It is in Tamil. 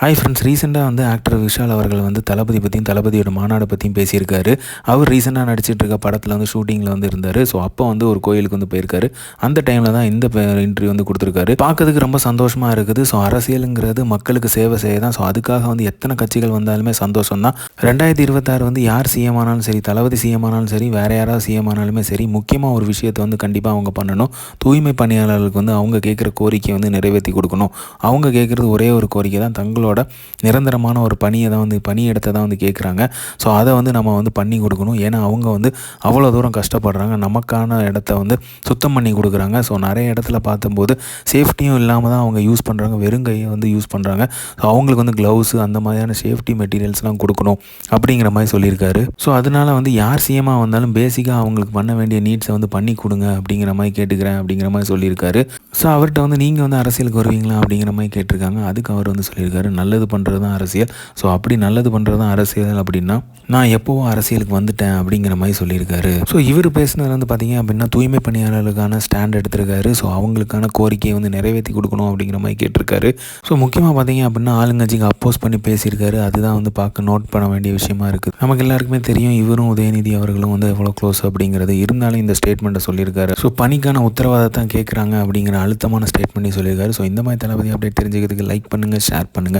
ஹாய் ஃப்ரெண்ட்ஸ் ரீசெண்டாக வந்து ஆக்டர் விஷால் அவர்கள் வந்து தளபதி பற்றியும் தளபதியோட மாநாடு பற்றியும் பேசியிருக்காரு. அவர் ரீசெண்டாக நடிச்சிட்டு இருக்க படத்தில் வந்து ஷூட்டிங்கில் வந்து இருந்தார். ஸோ அப்போ வந்து ஒரு கோயிலுக்கு வந்து போயிருக்காரு. அந்த டைமில் தான் இந்த இன்டர்வியூ வந்து கொடுத்துருக்காரு. பார்க்கறதுக்கு ரொம்ப சந்தோஷமாக இருக்குது. ஸோ அரசியலுங்கிறது மக்களுக்கு சேவை செய்ய தான். ஸோ அதுக்காக வந்து எத்தனை கட்சிகள் வந்தாலுமே சந்தோஷம் தான். ரெண்டாயிரத்தி இருபத்தாறு வந்து யார் சிஎம் ஆனாலும் சரி தளபதி சிஎம் ஆனாலும் சரி வேறு யாராவது சிஎம் ஆனாலுமே சரி முக்கியமாக ஒரு விஷயத்தை வந்து கண்டிப்பாக அவங்க பண்ணணும். தூய்மை பணியாளர்களுக்கு வந்து அவங்க கேட்குற கோரிக்கையை வந்து நிறைவேற்றி கொடுக்கணும். அவங்க கேட்குறது ஒரே ஒரு கோரிக்கை தான். அவங்களோட நிரந்தரமான ஒரு பணியை தான் வந்து பணியிடத்தை தான் வந்து கேட்குறாங்க ஸோ அதை வந்து நம்ம வந்து பண்ணி கொடுக்கணும். ஏன்னா அவங்க வந்து அவ்வளோ தூரம் கஷ்டப்படுறாங்க. நமக்கான இடத்த வந்து சுத்தம் பண்ணி கொடுக்குறாங்க. ஸோ நிறைய இடத்துல பார்த்தும்போது சேஃப்டியும் இல்லாமல் தான் அவங்க யூஸ் பண்ணுறாங்க வெறும் கையை வந்து யூஸ் பண்ணுறாங்க ஸோ அவங்களுக்கு வந்து க்ளவுஸு அந்த மாதிரியான சேஃப்டி மெட்டீரியல்ஸ்லாம் கொடுக்கணும் அப்படிங்கிற மாதிரி சொல்லியிருக்காரு. ஸோ அதனால வந்து யார் சிஎமாக வந்தாலும் பேசிக்காக அவங்களுக்கு பண்ண வேண்டிய நீட்ஸை வந்து பண்ணி கொடுங்க அப்படிங்கிற மாதிரி கேட்டுக்கிறேன் அப்படிங்கிற மாதிரி சொல்லியிருக்காரு. ஸோ அவர்கிட்ட வந்து நீங்கள் வந்து அரசியலுக்கு வருவீங்களா அப்படிங்கிற மாதிரி கேட்டிருக்காங்க. அதுக்கு அவர் வந்து சொல்லியிருக்காரு. நல்லது பண்ணுறது தான் அரசியல். ஸோ அப்படி நல்லது பண்ணுறது தான் அரசியல் அப்படின்னா நான் எப்போவும் அரசியலுக்கு வந்துட்டேன் அப்படிங்கிற மாதிரி சொல்லியிருக்காரு. ஸோ இவர் பேசுனது வந்து பார்த்தீங்க அப்படின்னா தூய்மை பணியாளர்களுக்கான ஸ்டாண்ட் எடுத்திருக்காரு. ஸோ அவங்களுக்கான கோரிக்கையை வந்து நிறைவேற்றி கொடுக்கணும் அப்படிங்கிற மாதிரி கேட்டிருக்காரு. ஸோ முக்கியமாக பார்த்தீங்க அப்படின்னா ஆளுங்கட்சிக்கு அப்போஸ் பண்ணி பேசியிருக்காரு. அதுதான் வந்து பார்க்க நோட் பண்ண வேண்டிய விஷயமா இருக்குது. நமக்கு எல்லாருக்குமே தெரியும் இவரும் உதயநிதி அவர்களும் வந்து எவ்வளோ க்ளோஸ் அப்படிங்கிறது. இருந்தாலும் இந்த ஸ்டேட்மெண்ட்டை சொல்லியிருக்காரு. ஸோ பணிக்கான உத்தரவாதத்தான் கேட்குறாங்க அப்படிங்கிற அழுத்தமான ஸ்டேட்மெண்ட்டையும் சொல்லியிருக்காரு. ஸோ இந்த மாதிரி தளபதி அப்டேட் தெரிஞ்சுக்கிறதுக்கு லைக் பண்ணுங்கள் ஷேர் பண்ணுங்கள்